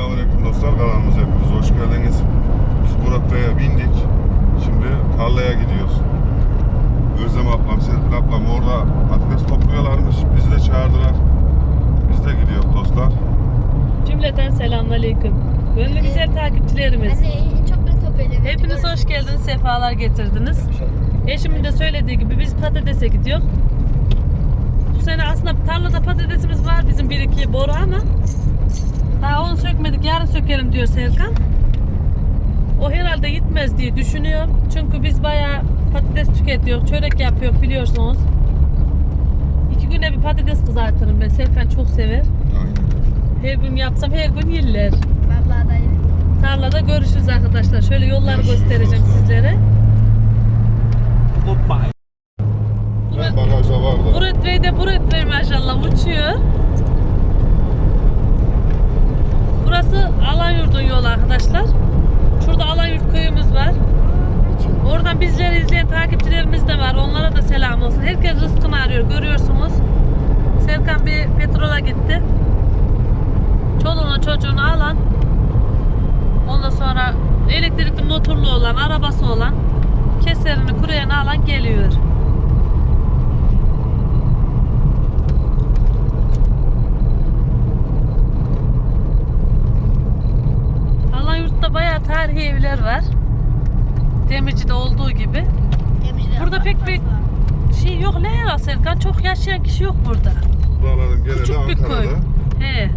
Selamünaleyküm dostlar kanalımıza hepiniz hoş geldiniz. Biz Murat Bey'e bindik. Şimdi tarlaya gidiyoruz. Özlem ablam, Serpil ablam orada patates topluyorlarmış. Bizi de çağırdılar. Biz de gidiyoruz dostlar. Cümleten selamünaleyküm. Gönlü güzel takipçilerimiz. Anne çok ben top eledim. Hepiniz hoş geldiniz, sefalar getirdiniz. Eşimin de söylediği gibi biz patatese gidiyoruz. Bu sene aslında tarlada patatesimiz var bizim bir iki boru ama daha onu sökmedik, yarın sökelim diyor Serkan. O herhalde gitmez diye düşünüyorum. Çünkü biz bayağı patates tüketiyoruz, çörek yapıyoruz biliyorsunuz. İki güne bir patates kızartırım ben. Serkan çok sever. Aynen. Her gün yapsam her gün yerler. Vallahi da Tarlada görüşürüz arkadaşlar. Şöyle yolları Görüşürüz göstereceğim dostlar. sizlere. Ben Murat, bagajda vardı. Murat Bey de Murat Bey maşallah uçuyor. Burası Alanyurt'un yolu arkadaşlar. Şurada Alanyurt köyümüz var. Oradan bizleri izleyen takipçilerimiz de var. Onlara da selam olsun. Herkes rızkını arıyor. Görüyorsunuz. Serkan bir petrola gitti. Çoluğunu çocuğunu alan ondan sonra elektrikli motorlu olan, arabası olan keserini kuruyana alan geliyor. Alanyurt'ta bayağı tarihi evler var. Demirci'de olduğu gibi. Burada pek bir şey yok ne ya Serkan? Çok yaşayan kişi yok burada. Buraların geneli Küçük bir köy. Ankara'da. He.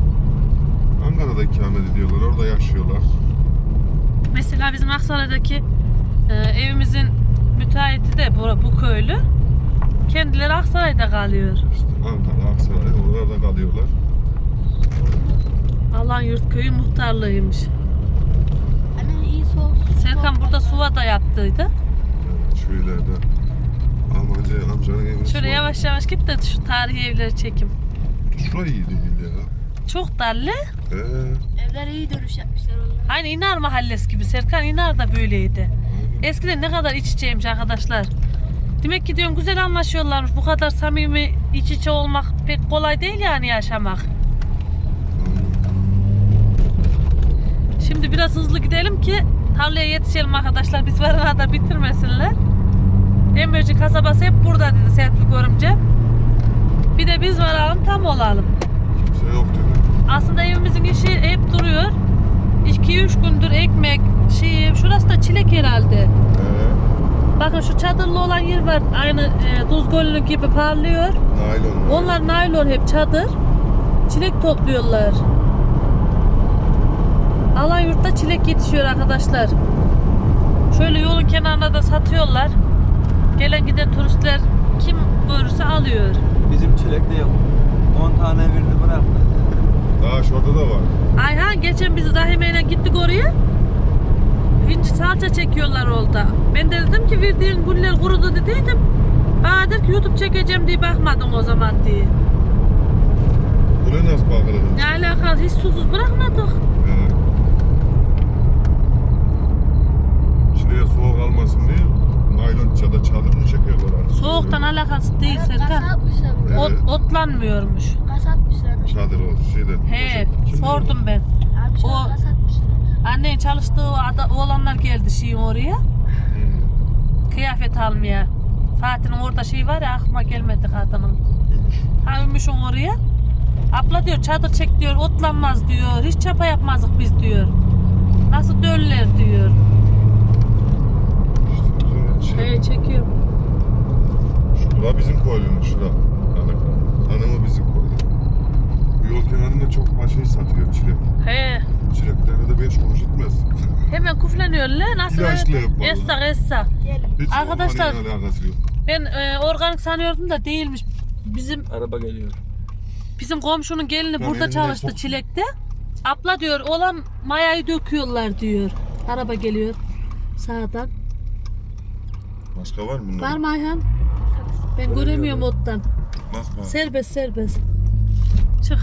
Ankara'da ikamet ediyorlar. Orada yaşıyorlar. Mesela bizim Aksaray'daki e, evimizin müteahhiti de bu, bu köylü. Kendileri Aksaray'da kalıyor. İşte Ankara, Aksaray oralarda kalıyorlar. Alanyurt köyü muhtarlığıymış. Soğuk. Serkan burada Suva'da yaptıydı. Evet, şöylerde. Amacı amcanın evini Şöyle yavaş yavaş git de şu tarihi evleri çekim. Şurayı iyi değil ya. Çok darlı. Ee, Evler iyi dönüş yapmışlar onlar. Aynı İnar mahallesi gibi. Serkan İnar da böyleydi. aynen. Eskiden ne kadar iç içeymiş arkadaşlar. Demek ki diyorum güzel anlaşıyorlarmış. Bu kadar samimi iç içe olmak pek kolay değil yani yaşamak. Şimdi biraz hızlı gidelim ki tarlaya yetişelim arkadaşlar. Biz varana kadar bitirmesinler. Demirci kasabası hep burada dedi Serpil görümce. Bir de biz varalım tam olalım. Kimse yok dedi. Aslında evimizin işi hep duruyor. 2-3 gündür ekmek, şey, şurası da çilek herhalde. Ee, Bakın şu çadırlı olan yer var. Aynı e, Duz Gölü gibi parlıyor. naylon. Onlar naylon hep çadır. Çilek topluyorlar. Alanyurt'ta çilek yetişiyor arkadaşlar. Şöyle yolun kenarına da satıyorlar. Gelen giden turistler kim görürse alıyor. Bizim çilekte yok. 10 tane verdi bıraktı. Daha şurada da var. Ayhan geçen biz Rahime ile gittik oraya. Vinci salça çekiyorlar orada. Ben de dedim ki verdiğin güller kurudu dediydim. Bana der ki YouTube çekeceğim diye bakmadın o zaman diye. Buraya nasıl bakılır? Ne alaka hiç susuz bırakmadık. Ee, Çileğe soğuk almasın diye naylon çada çadırını çekiyorlar artık. Soğuktan alakası değil Ana, Serkan. Gaz atmışlar. Evet. Ot, otlanmıyormuş. Gaz atmışlar. Çadır o şeyden. He Şimdi- sordum ben. Abi şu O- an. Annen çalıştığı ada, oğlanlar geldi şeyin oraya. Hmm, Kıyafet almaya. Fatih'in orada şey var ya aklıma gelmedi kadının. gümüş. Ha ümmüşün oraya. Abla diyor çadır çek diyor otlanmaz diyor. Hiç çapa yapmazdık biz diyor. Nasıl döller diyor. Şey, Evet çekiyor. Şura bizim koylunun şura. Hanım, hanımı bizim koylu. Bu yol kenarında çok şey satıyor çilek. He. Çileklerine de 5 kuruş etmez. Hemen kuflanıyor lan. Nasıl? İlaçlı hep vallahi. Essak essak. Hiç Arkadaşlar- alakası yok. Ben e, organik sanıyordum da değilmiş. Bizim Araba geliyor. bizim komşunun gelini Ya burada çalıştı çok- çilekte. Abla diyor olan mayayı döküyorlar diyor. Araba geliyor sağdan. Başka var mı bunlar? Var mı Ayhan? Ben göremiyorum ottan. Bak bak. Serbest serbest. Çık.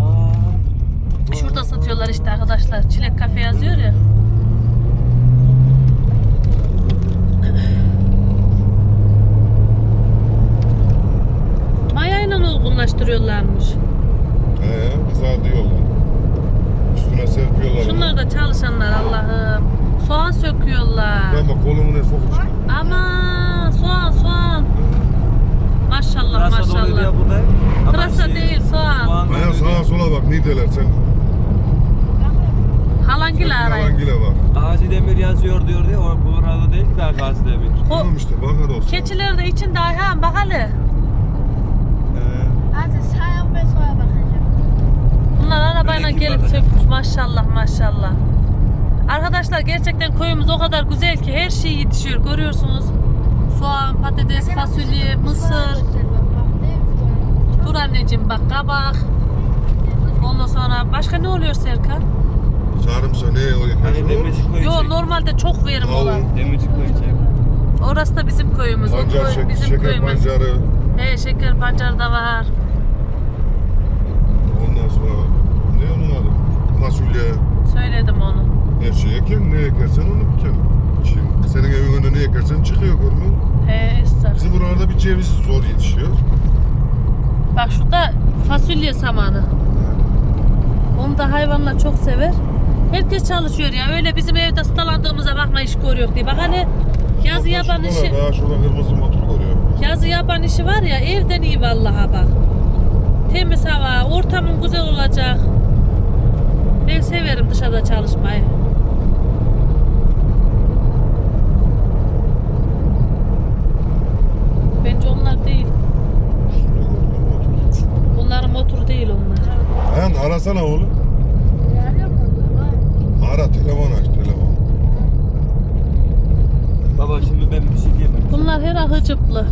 Aa, Şurada satıyorlar işte arkadaşlar. Çilek kafe yazıyor ya. Mayayla olgunlaştırıyorlarmış. He, kıza diyorlar. çalışanlar Allah'ım. Soğan söküyorlar. Ben bak kolumu ne sokacağım. Ama soğan soğan. Maşallah Pırasa maşallah. ya bu da. Ama Pırasa şey, değil soğan. soğan Aya sağa sola bak nideler sen. Halangil arayın. Yalangile bak. Gazi Demir yazıyor diyor diye o bu arada değil ki daha Gazi Demir. O Tamam işte bakar olsun. keçileri de içinde Ayhan bak hele. Ee, Artık sağa ve sola bakacağım. Bunlar arabayla gelip sökmüş maşallah maşallah. Arkadaşlar gerçekten köyümüz o kadar güzel ki her şey yetişiyor görüyorsunuz. Soğan, patates, fasulye, mısır. Dur anneciğim bak kabak. Ondan sonra başka ne oluyor Serkan? Sarımsa ne o hani demirci koyu Yo normalde çok verim olan. Demirci koyu çek. Orası da bizim köyümüz. O Pancar köy şek- bizim şeker köyümüz. pancarı. He şeker pancarı da var. Ondan sonra ne onun adı? Fasulye. Söyledim onu. Her şey ekin. Ne ekersen onu biken. Şimdi senin evin önünde ne ekersen çıkıyor görmüyor? He esnaf. Bizim buralarda bir ceviz zor yetişiyor. Bak şurada fasulye samanı. Onu da hayvanlar çok sever. Herkes çalışıyor ya. Öyle bizim evde ıstalandığımıza bakma iş görüyor diye. Bak hani yazı şurada işi, Daha şurada kırmızı motor görüyor. yazı yaban işi var ya evden iyi vallahi bak. Temiz hava, ortamın güzel olacak. Ben severim dışarıda çalışmayı. Bence onlar değil. Bunların motoru değil onlar. Ayhan arasana oğlum. Ara telefon aç telefon. Baba şimdi ben bir şey diyemem. Bunlar her ahıcıplı.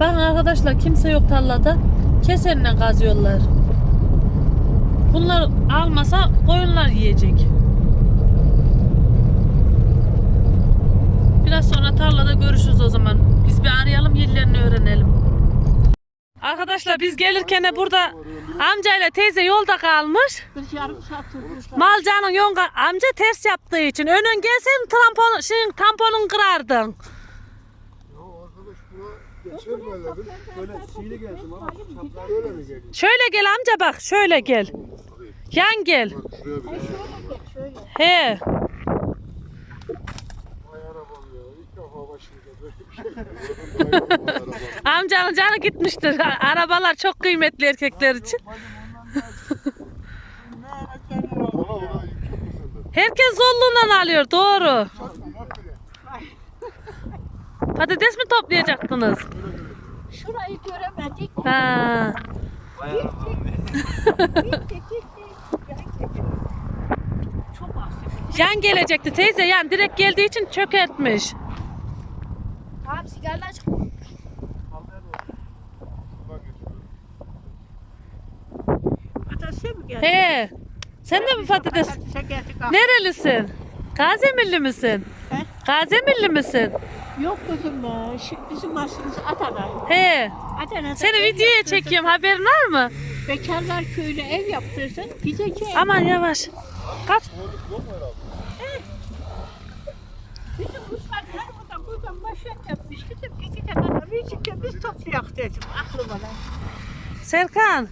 Bakın arkadaşlar kimse yok tarlada. Kesenle kazıyorlar. Bunlar almasa koyunlar yiyecek. Biraz sonra tarlada görüşürüz o zaman. Biz bir arayalım yerlerini öğrenelim. Arkadaşlar biz gelirken de burada amcayla teyze yolda kalmış. Malcanın yonga amca ters yaptığı için önün gelsen tampon şeyin tamponun kırardın. Şöyle gel amca bak şöyle gel. Yan gel. He. Amcanın canı gitmiştir. Arabalar çok kıymetli erkekler için. Herkes zorluğundan alıyor doğru. Patates mi toplayacaktınız? Şurayı göremedik. Ha. Yan gelecekti teyze yan direkt geldiği için çökertmiş. Abi sigara aç. Patates mi geldi? He. Sen de mi patates? Nerelisin? Gazemirli misin? He? Gazemirli misin? Yok kızım. Şu, bizim aslımız Adana. He. Adana'da Seni ev videoya yaptırdık. çekiyorum haberin var mı? Bekarlar köyüne ev yaptırsın. Gideceğim. Aman yavaş. Kaç. Buradan başlat yapmış. Dedim iki tane bir çıkıyor biz toplayak dedim. Aklıma lan. Serkan.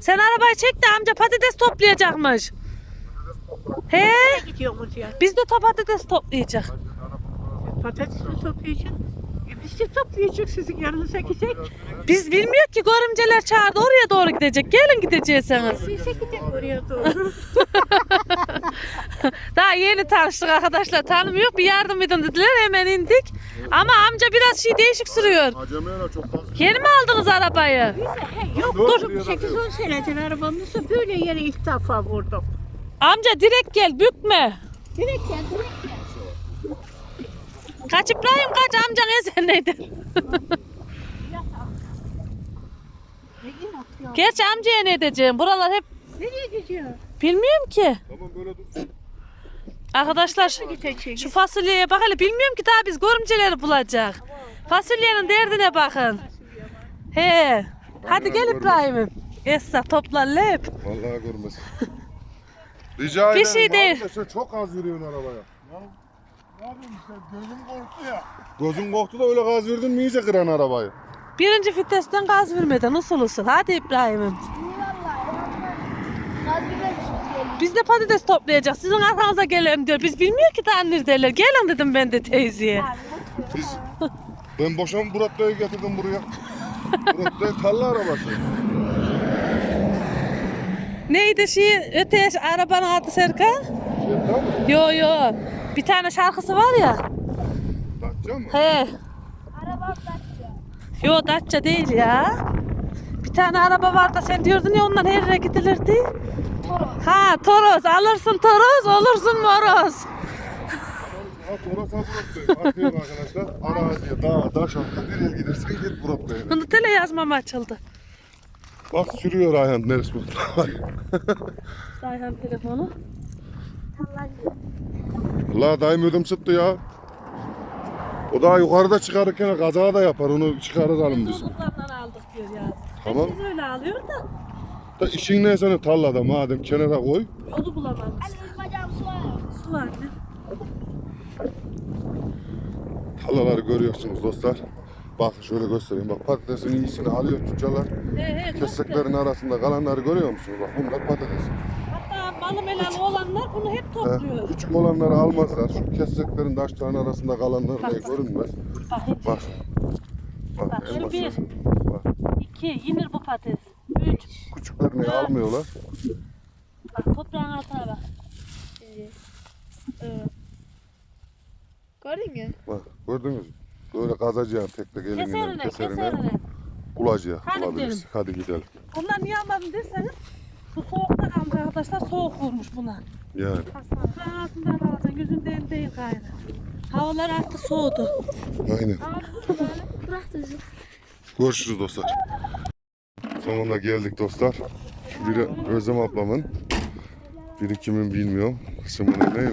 Sen arabayı çek de amca patates toplayacakmış. He? Gidiyoruz ya? Biz de patates toplayacak. Patates mi toplayacaksın? E de toplayacak sizin yanınıza gidecek. Biz bilmiyor ki görümceler çağırdı oraya doğru gidecek. Gelin gideceksiniz. Biz de gidecek oraya doğru. Daha yeni tanıştık arkadaşlar. Tanımıyor bir yardım edin dediler hemen indik. Ama amca biraz şey değişik sürüyor. Acemiyle çok fazla. Yeni mi aldınız arabayı? He, Yok Dur. dur. 8-10 senedir arabamızda böyle yere ilk defa vurdum. Amca direkt gel bükme. Direkt gel direkt gel. Kaç İbrahim kaç amcan ezen neydi? Gerçi amcaya ne edeceğim? Buralar hep Nereye gidiyor? bilmiyorum ki. Tamam böyle dursun. Arkadaşlar şu, Gidecek. şu fasulyeye bak hele bilmiyorum ki daha biz görümceleri bulacak. Fasulyenin derdine bakın. He. Hadi gel İbrahim'im. Essa topla lep. Vallahi görmez. Rica Bir ederim. şey değil. çok az yürüyorsun arabaya. İşte gözüm korktu ya. Gözün korktu da öyle gaz verdin mi iyice kıran arabayı. Birinci vitesten gaz vermeden usul usul. Hadi İbrahim'im. İyi vallahi. Biz de patates toplayacağız. Sizin arkanıza gelelim diyor. Biz bilmiyor ki daha neredeler. Gelin dedim ben de teyzeye. Biz, ben boşan Bey'i getirdim buraya. Murat Bey tarla arabası. Neydi şey öte arabanın adı Serkan? Şerdan mı? Yo yo. Bir tane şarkısı var ya. Datça mı? He. Araba atlatacak. Yo Datça değil ya. Bir tane araba var da sen diyordun ya ondan her yere gidilirdi. Toros. Ha Toros alırsın Toros olursun Moros. Murat Bey. Bakıyorum arkadaşlar. Araziye, dağa, taş altına nereye gidersen git Bey'e. Bunu tele yazmam açıldı. Bak sürüyor Ayhan neresi bu? Sayhan telefonu. Allah daim ödüm sıktı ya. O daha yukarıda çıkarırken kaza da yapar. Onu çıkarıralım biz. Çocuklardan aldık diyor ya. Tamam. Herkes öyle alıyor da Da işin ne senin tarlada madem kenara koy. yolu bulamamış. Ali benim bacağım su var. Su var ne? Tarlaları görüyorsunuz dostlar. Bak şöyle göstereyim. Bak patatesin iyisini alıyor tüccarlar. He he. çok Kesseklerin arasında kalanları görüyor musunuz? Bak bunlar patates. Melalı olanlar bunu hep He, topluyor. küçük olanları almazlar. Şu kesseklerin taşların arasında kalanlar ne görünmez. Bak. Bak. Bak, Bak, şu bir. Bak. İki. Yenir bu patates. Üç. Küçüklerini Dört. almıyorlar. Bak toprağın altına bak. Ee, e, Gördün mü? Bak gördünüz mü? Böyle kazacağım tek tek elimle keserine, keserine. keserine. Bulacağız. Hadi gidelim. Hadi gidelim. Bunlar niye almadın derseniz bu soğukta kalmış arkadaşlar soğuk vurmuş buna. Yani. Toprağın altından alacaksın gözün değil değil gayrı. Havalar artık soğudu. Aynen. Görüşürüz dostlar. Sonunda geldik dostlar. Biri Özlem ablamın. Biri kimin bilmiyorum. Kısmı ne?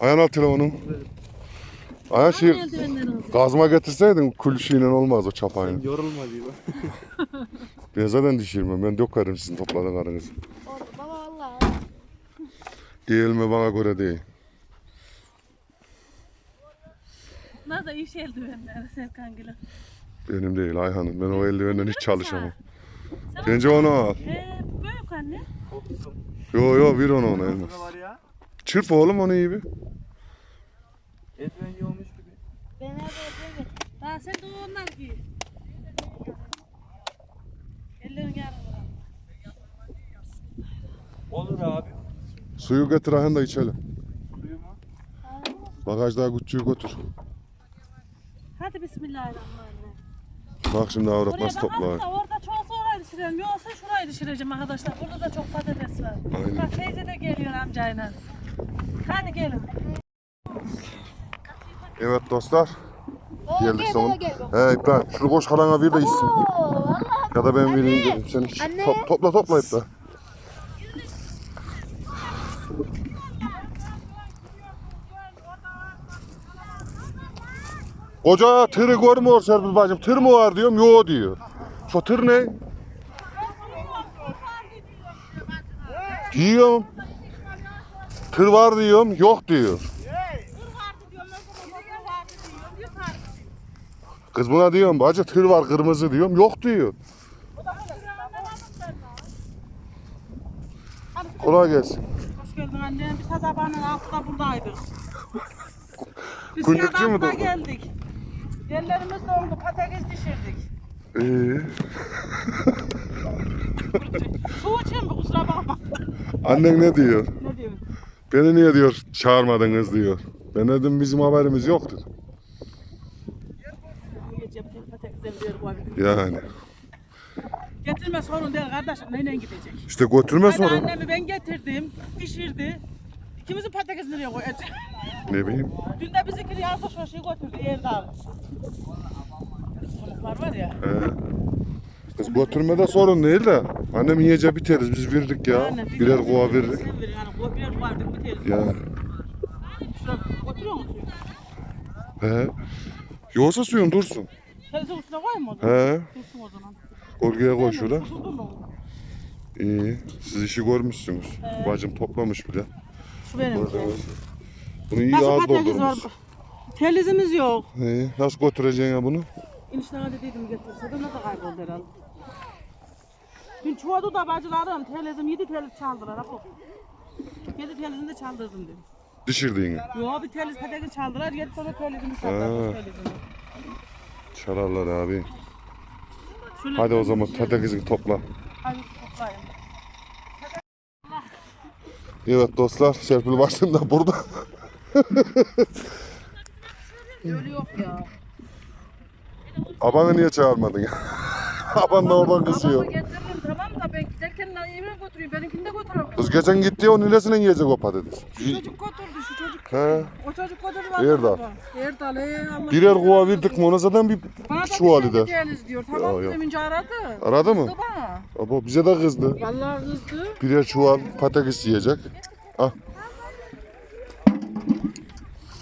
Ayhan al telefonu. Ayhan şey gazma getirseydin kul şeyle olmaz o çapayla. Yorulma diyor. Ben zaten düşürmem. Ben dökerim sizin topladıklarınızı. Oğlum baba valla. Eğilme bana göre değil. Bunlar da iş eldivenleri Serkan Gül'ün. Benim değil Ayhan'ın. Ben o eldivenden hiç çalışamam. Bence onu al. Ee, büyük anne. Yo yo bir onu ona elmas. Çırp oğlum onu iyi bir. Etmen olmuş gibi. Ben nerede yapıyorum? Daha sen de onlar giy. Ellerini yarın. Olur abi. Suyu getir Ayhan da içelim. Suyu mu? Bagajda küçüğü götür. Hadi bismillahirrahmanirrahim. Bak şimdi avrat nasıl bakalım toplar. da orada çoğusu orayı düşürelim. Yoksa şurayı düşüreceğim arkadaşlar. Burada da çok patates var. Aynen. Bak teyze de geliyor amcayla. Hadi gelin. Evet dostlar. Geldik gel sonunda. He İbrahim şunu koş halana bir de içsin. Ya da ben vereyim dedim. Sen iç. Anne. Top- topla topla İbrahim. Koca tırı görmüyor Serpil bacım. Tır mı var diyorum. Yo diyor. Şu tır ne? Diyorum. Tır var diyorum. Yok diyor. Kız buna diyorum bacı tır var kırmızı diyorum. Yok diyor. Kolay gelsin. Hoş geldin anne. Biz sabahın altıda buradaydık. Biz mı sabahta doğdun? geldik. Yerlerimiz doldu. Patates pişirdik. Ee, Su için mi? Kusura bakma. annen ne diyor? Ne diyorsun? Beni niye diyor çağırmadınız diyor. Ben dedim bizim haberimiz yoktu. Yiyeceğim tek patatesden bir koydum. Yani. Getirme sorun değil kardeşim. Neyle gidecek? İşte götürme Hadi sonra. annemi ben getirdim. Pişirdi. İkimizin patatesini nereye koyacak? Ne bileyim. Dün de bizimkini yazdı şu şeyi götürdü Erdal. Çocuklar var ya. Ee, kız götürmede sorun değil de. Annem yiyece biteriz biz verdik ya. Aynen, Birer kova verdik. Sen ver yani birer kova verdik biteriz. Ya. Şuraya götürüyor musun? He. Yoksa suyun dursun. Televizyon üstüne koyayım mı o zaman? He. Dursun o zaman. Kolgaya koy mu? İyi. Siz işi görmüşsünüz. Bacım toplamış bile. Şu benim. Gördünüz. Bunu iyi patates var? doldurmuş. Telizimiz yok. İyi. Nasıl götüreceksin ya bunu? İnişten dediydim getirse de ne de kayboldu herhalde. Dün çoğdu da bacılarım telezim yedi teliz çaldılar. Apo. Yedi telizini de çaldırdım dedim. Düşürdüğünü. Yo bir teliz patates çaldılar. Yedi tane telizini Ha. çaldılar. Çalarlar abi. Şöyle Hadi o zaman patatesi topla. Hadi toplayın. Evet dostlar Serpil başında burada. Öyle yok ya. Abanı niye çağırmadın ya? Aban da oradan kızıyor. Babamı getiririm tamam da ben götüreyim. Benimkini de götürüyorum. Kız geçen gitti ya o nilesine yiyecek o patates. Şu çocuk götürdü şu çocuk. He. O çocuk götürdü. Erdal. Erdal. he, Allah Birer kova verdik mi ona zaten bir Bana da çuval bir şey eder. diyor. Tamam Ya, aradı. Aradı mı? Kızdı bana. Abo bize de kızdı. Vallahi kızdı. Birer çuval patates yiyecek.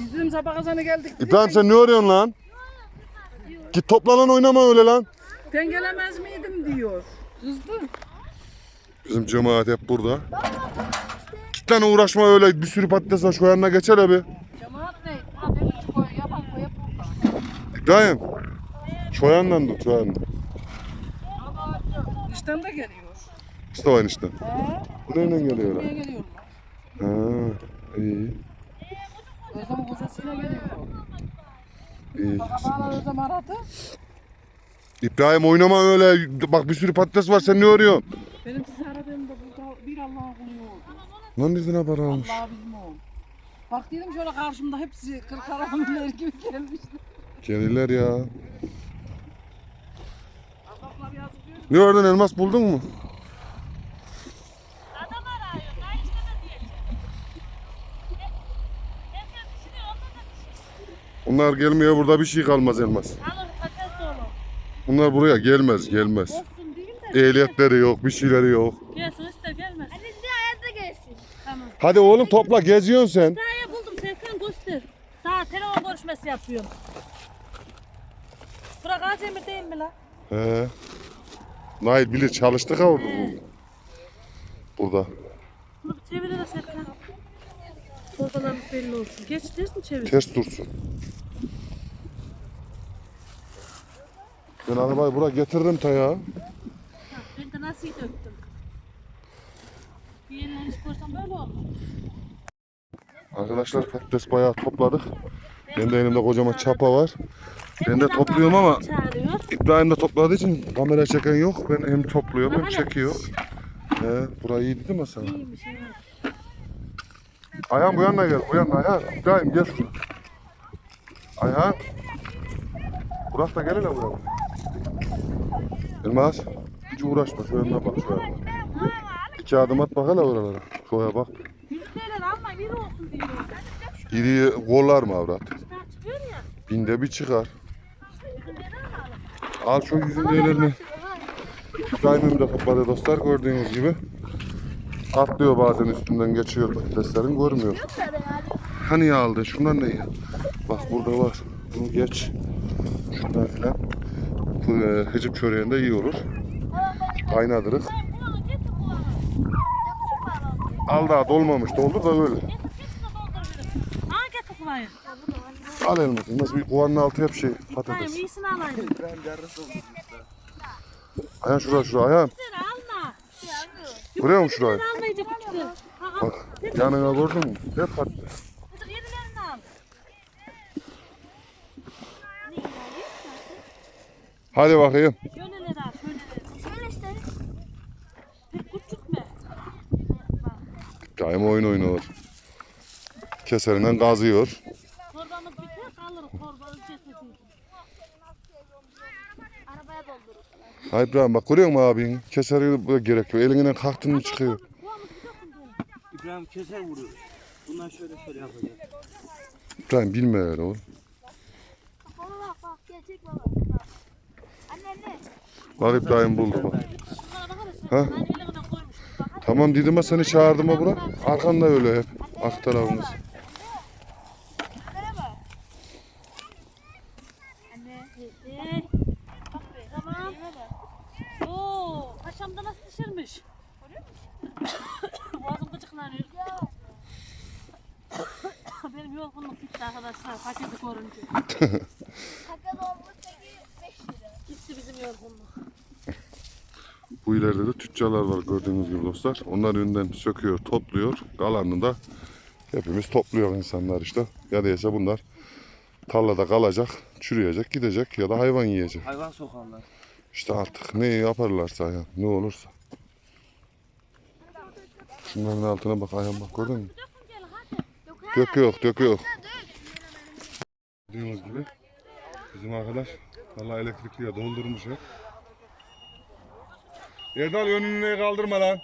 Biz dedim sabah kazana geldik. İbrahim sen ne arıyorsun lan? Git topla lan oynama öyle lan. Ben gelemez miydim diyor. Kızdı. Bizim cemaat hep burada. Git lan uğraşma öyle bir sürü patates var şu yanına geçer abi. Cemaat ne? Demir koy. Yapan koyup. İbrahim. Şu yandan tut şu yandan. İşten de geliyor. İşte o işte. He? Buraya geliyorlar. Buraya geliyorlar. Ha, iyi. Özlem kocasıyla geliyor. iyi. Babalar Özlem aradı. İbrahim oynama öyle. Bak bir sürü patates var sen ne arıyorsun? Benim kulu yok. Lan bizden haber almış. Allah bilmiyorum. Bak dedim şöyle karşımda hepsi kırk arameler gibi gelmiş. Gelirler ya. Ne oradan elmas buldun mu? Adam arıyor. Daha işte de diyecek. Herkes düşünüyor. Onda da Onlar gelmeye burada bir şey kalmaz elmas. alır patates dolu. Bunlar buraya gelmez gelmez. De. Ehliyetleri yok bir şeyleri yok. Gelsin ister gelmez. Hadi size hayatta gelsin. Tamam. Hadi oğlum topla geziyorsun sen. Daha ya buldum Serkan göster. Daha telefon görüşmesi yapıyorum. Bura Gaziemir değil mi la? He. Nail bilir çalıştık ha orada. Burada. Bunu bir çevirir de Serkan. Torbalarımız belli olsun. Geç ters mi çevir? Ters dursun. Ben arabayı buraya getiririm ta ya. Ben de nasıl döktüm. Bir yerine iş koysam böyle olur. Arkadaşlar patates bayağı topladık. Benim de elimde kocaman çapa var. Ben de topluyorum ama. İbrahim de topladığı için kamera çeken yok. Ben hem topluyorum hem çekiyor. He, burayı iyi değil mi sana? Ayhan bu yana gel, bu yana Ayhan. İbrahim gel şuraya. Ayhan. Burak da gel hele buraya. Elmas, hiç uğraşma, şu yanına bak şu yanına. İki adım at bak hele oralara. Şuraya bak. Yüzdeler alma bir olsun diyor. İri kollar mı avrat? Çıkar çıkıyor ya. Binde bir çıkar. Al şu yüzün değerlerini. İbrahim'im de topladı dostlar gördüğünüz gibi. Atlıyor bazen üstünden geçiyor patateslerin görmüyor. Hani aldı şundan ne ya? Bak burada var. Bunu geç. Şundan filan. E, hıcıp çöreğinde iyi olur. Kaynadırız. Al daha dolmamış. Doldur da öyle. Al elmasını. Nasıl bir kovanın altı hep şey İbrahim patates. iyisini alayım. Ayhan şuraya şuraya Ayhan. Sen alma. Görüyor musun şurayı? Sen almayacak küçükleri. Ha al. Bak yanına gördün mü? Hep patates. Hadi bakayım. Şöyleleri al şöyleleri. Şöyle işte. Pek küçültme. Daima oyun oynuyor. Keserinden kazıyor. Torbamız biter kalır torba getirdik. Arabaya doldurur. Ha İbrahim bak görüyor musun abin? Keseri böyle gerekiyor. Elinden kalktın çıkıyor. İbrahim keser vuruyor. Bundan şöyle şöyle yapacak. İbrahim bilme öyle oğlum. Baba bak bak gelecek baba. Anne anne. Bak İbrahim buldu bak. Ha? Ben elimden koymuştum. Bak hadi. Tamam dedim ben seni çağırdım ha bura. Arkanda öyle hep. Arka tarafımız. Merhaba. Anne. Ee, bak be. Tamam. Oo, paşam da nasıl pişirmiş? Boğazım gıcıklanıyor. Benim yorgunluk bitti arkadaşlar. Paketi görünce. Sakal olmuş peki 5 lira. Gitti bizim yorgunluk. Bu ileride de tüccarlar var gördüğünüz gibi dostlar. Onlar önden söküyor, topluyor. Kalanını da hepimiz topluyor insanlar işte. Ya değilse bunlar tarlada kalacak, çürüyecek, gidecek ya da hayvan yiyecek. Hayvan sokarlar. İşte artık ne yaparlarsa ya, ne olursa. Şunların altına bak ayağım bak gördün mü? Dök yok, dök yok. Gördüğünüz gibi bizim arkadaş vallahi elektrikliye doldurmuş hep. Erdal önünü kaldırma lan.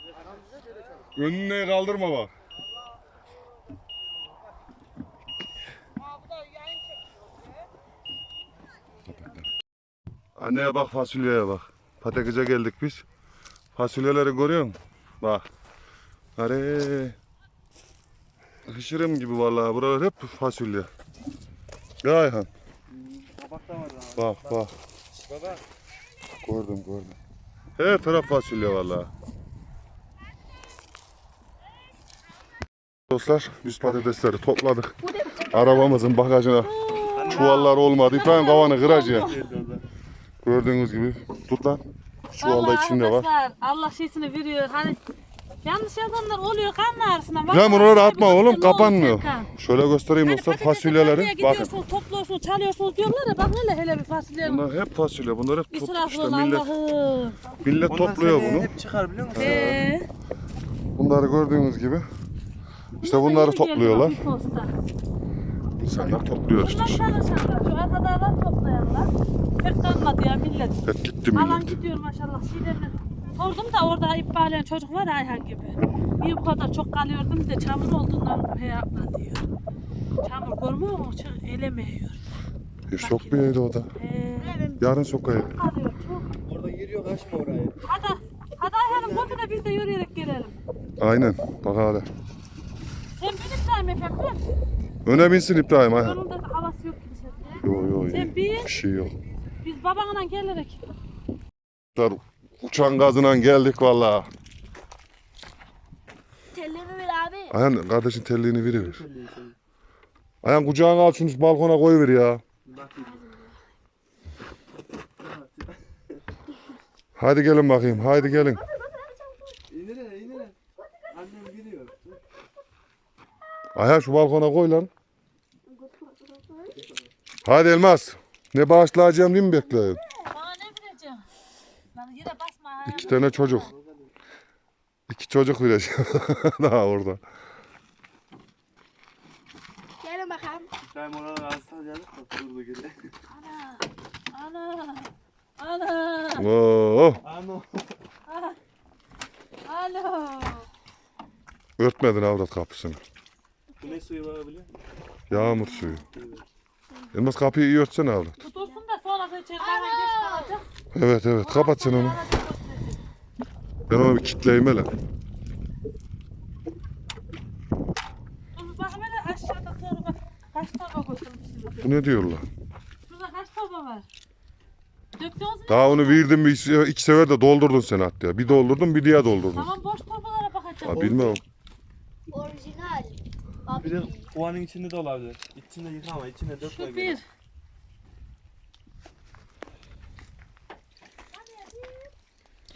Önünü kaldırma bak. Anneye bak fasulyeye bak. Patakıza geldik biz. Fasulyeleri görüyor musun? Bak. Are. Hışırım gibi vallahi buralar hep fasulye. Ya Ayhan. Bak bak. Baba. Gördüm gördüm. Her taraf fasulye vallahi. Dostlar biz patatesleri topladık. Arabamızın bagajına çuvallar olmadı. İbrahim kavanı kıracak. Gördüğünüz gibi. Tut lan. Çuvalda içinde var. Allah şeysini veriyor. Hani yanlış yazanlar oluyor kan ağrısına. Ya bunu oraya atma oğlum kapanmıyor. Şöyle göstereyim Hani dostlar patatesi fasulyeleri. Bakın. gidiyorsunuz, topluyorsunuz, çalıyorsunuz diyorlar ya. Bak hele hele bir fasulye. Bunlar hep fasulye. Bunlar hep top, işte millet, Allah'ım. millet Ondan topluyor seneye bunu. Hep çıkar biliyor musun? Ee, Bunları gördüğünüz gibi. İşte bunlar bunları yeni topluyorlar. bak bir posta. İnsanlar topluyor işte. Bunlar çalışanlar. Şu arkadalar toplayanlar. Pek kalmadı ya millet. Hep gitti Alan millet. gidiyor maşallah. Şeylerini sordum da orada ipbaleyen çocuk var Ayhan gibi. Niye bu kadar çok kalıyordum de çamur olduğundan he yapma diyor. Çamur görmüyor musun? Çı- Elemiyor. Hiç yok bir yerde o da. Ee, Yarın sokayım. kalıyor çok. Orada yürüyor kaçma oraya. Hadi, hadi Ayhan'ım kotu da biz de yürüyerek gelelim. Aynen. Bak hadi. Sen bin İbrahim efendim. Öne binsin İbrahim Ayhan. Yolunda havası yok kimse. Yo yo Sen iyi. bin. Bir şey yok. Biz babanla gelerek. Dostlar, Uçan gazına geldik vallahi. Tellerimi ver abi. Ayhan kardeşin telliğini veriver. Ayhan kucağına al şunu balkona koyuver ya. Hadi gelin bakayım. Haydi gelin. İnire inire. Annem geliyor. Ayhan şu balkona koy lan. Hadi Elmas. Ne bağışlayacağım diye mi bekliyorsun? Bana ne vereceğim? Lan yine Ayhan. İki tane çocuk. İki çocuk vereceğim. Daha orada. Gelin bakalım. Ben oradan hasta geldik de durdu geri. Ana. Ana. Ana. Oo, Ano. Alo. örtmedin avrat kapısını. Bu ne suyu var musun? Yağmur suyu. Elmas kapıyı iyi örtsene avrat. Tutursun da sonra içeri hemen geç kalacak. Evet evet kapat sen onu. Ben onu bir kitleyeyim hele. Dur bak hele aşağıda torba. Kaç torba götürmüşsünüz? Bu ne diyorlar? Şurada kaç torba var? Döktünüz mü? Daha onu verdim bir iki sefer de doldurdun sen hatta. Bir doldurdun bir diye doldurdun. Tamam boş torbalara bakacağım. Ha, bilmem. Orijinal. Bir de kovanın içinde de olabilir. İçinde yıkama, içine dökme. Şu bir.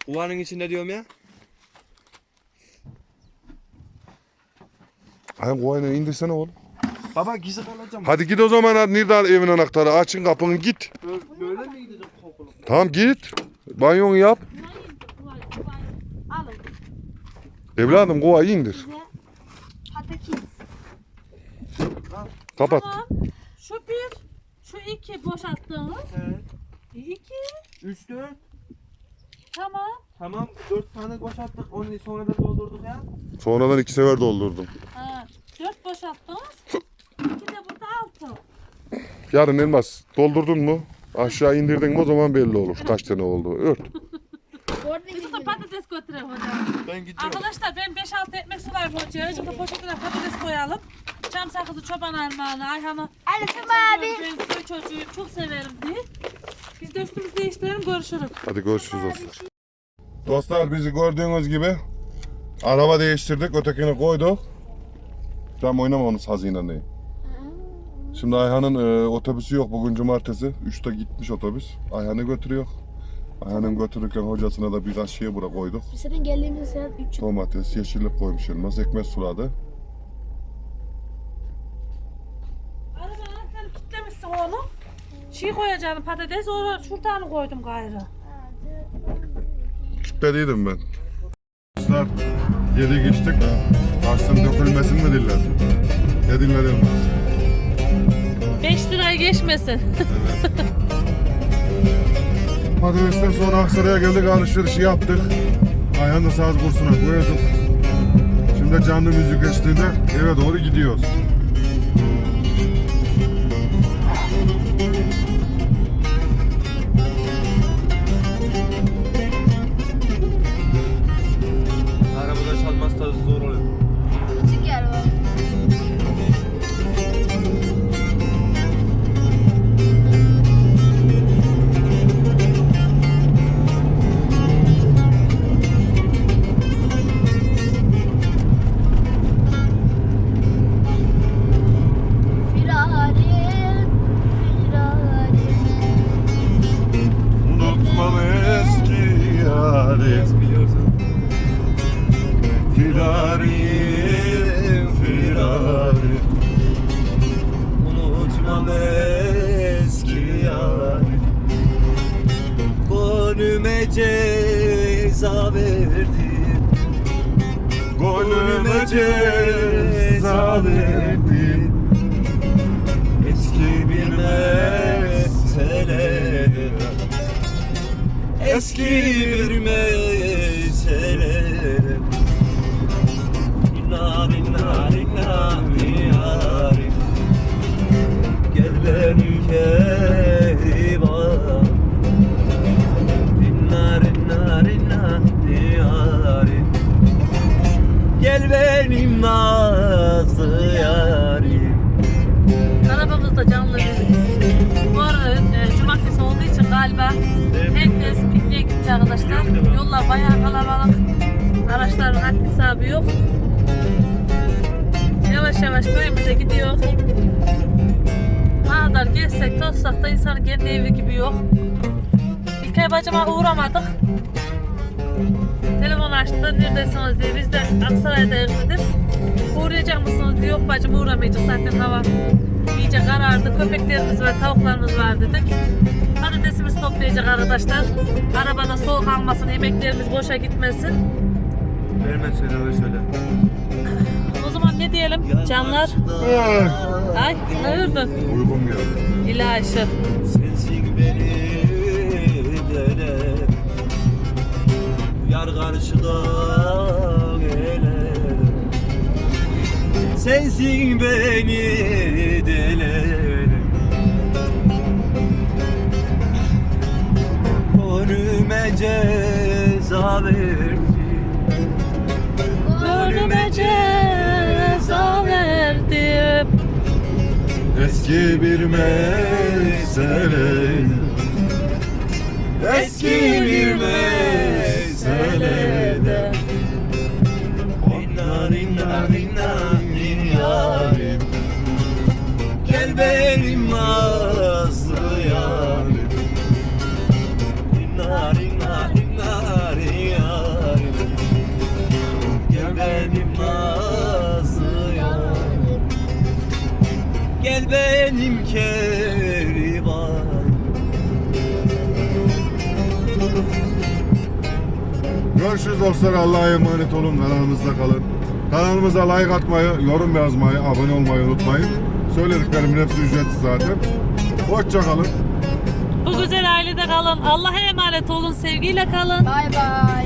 Kovanın içinde diyorum ya. Ayhan kovayla indirsene oğlum. Baba gizli kalacağım. Hadi git o zaman Nirdal evin anahtarı. Açın kapını git. Böyle, böyle mi gideceğim kokulu? Tamam git. Banyonu yap. Alın. Evladım kovayı indir. Patates. Kapat. Tamam. Şu bir. Şu iki boşalttığımız. Evet. İki. 3 4 Tamam. Tamam 4 tane boşalttık. Onu sonra da doldurduk ya. Sonradan iki sefer doldurdum. Ha, dört boşalttınız. İki de burada altı. Yarın Elmas doldurdun mu? Aşağı indirdin mi o zaman belli olur kaç tane oldu. Ört. De patates götürelim hocam. Ben gidiyorum. Arkadaşlar ben 5-6 ekmek sulayım hocaya. Şimdi poşetine patates koyalım. Çam sakızı çoban armağanı. Anne sen abi. ben köy çocuğuyum çok severim diye. Biz de üstümüzü değiştirelim görüşürüz. Hadi görüşürüz dostlar. Dostlar bizi gördüğünüz gibi araba değiştirdik ötekini koyduk. Tam oynamamız hazineyi. Şimdi Ayhan'ın e, otobüsü yok bugün cumartesi. 3'te gitmiş otobüs. Ayhan'ı götürüyor. Ayhan'ın götürürken hocasına da birkaç şey bura koyduk. Biz zaten geldiğimiz saat 3. Domates, yeşillik koymuş elmas, ekmek suladı. Araba arkanı kitlemişsin oğlum. Şey koyacağım patates oraya şuradan koydum gayrı. Kilitlediydim ben. Kızlar yedik içtik. Taşsın dökülmesin mi diller? Ne dinler elmas? 5 liraya geçmesin. Patatesten sonra Aksaray'a geldik alışverişi yaptık. Ayhan da saz kursuna koyduk. Şimdi canlı müzik eşliğinde eve doğru gidiyoruz. Verdin Eski bir mesele. Eski bir mesele. Rinna rinna rinna yarim Gel Rinna rinna rinna yarim Gel benim nazlı yarim Arabamızda canlı müzik. Bu arada e, cumartesi olduğu için galiba herkes pikniğe gitti arkadaşlar. Yollar bayağı kalabalık. Araçların haddi hesabı yok. Yavaş yavaş köyümüze gidiyor. Ne kadar gezsek tozsak da insanın kendi evi gibi yok. İlkay bacıma uğramadık. Telefon açtı neredesiniz diye biz de Aksaray'da özledim. Uğrayacak mısınız yok bacım uğramayacak zaten hava iyice karardı. Köpeklerimiz var, tavuklarımız var dedik. Patatesimiz toplayacak arkadaşlar. Arabada soğuk almasın, yemeklerimiz boşa gitmesin. Verme söyle öyle söyle. O zaman ne diyelim canlar? Ay hayırdır? Uygun geldi. İlahi. Sensin beni dene Yar karşıda Sensin beni dele Önüme ceza verdin Önüme ceza verdim. Eski bir mesele. Eski bir meselede benim nazlı yarim Rinna rinna rinna yarim Gel benim nazlı yarim Gel benim kerivan Görüşürüz dostlar. Allah'a emanet olun. Kanalımızda kalın. Kanalımıza like atmayı, yorum yazmayı, abone olmayı unutmayın. Söylediklerimin hepsi ücretsiz zaten. Hoşça kalın. Bu güzel ailede kalın. Allah'a emanet olun. Sevgiyle kalın. Bay bay.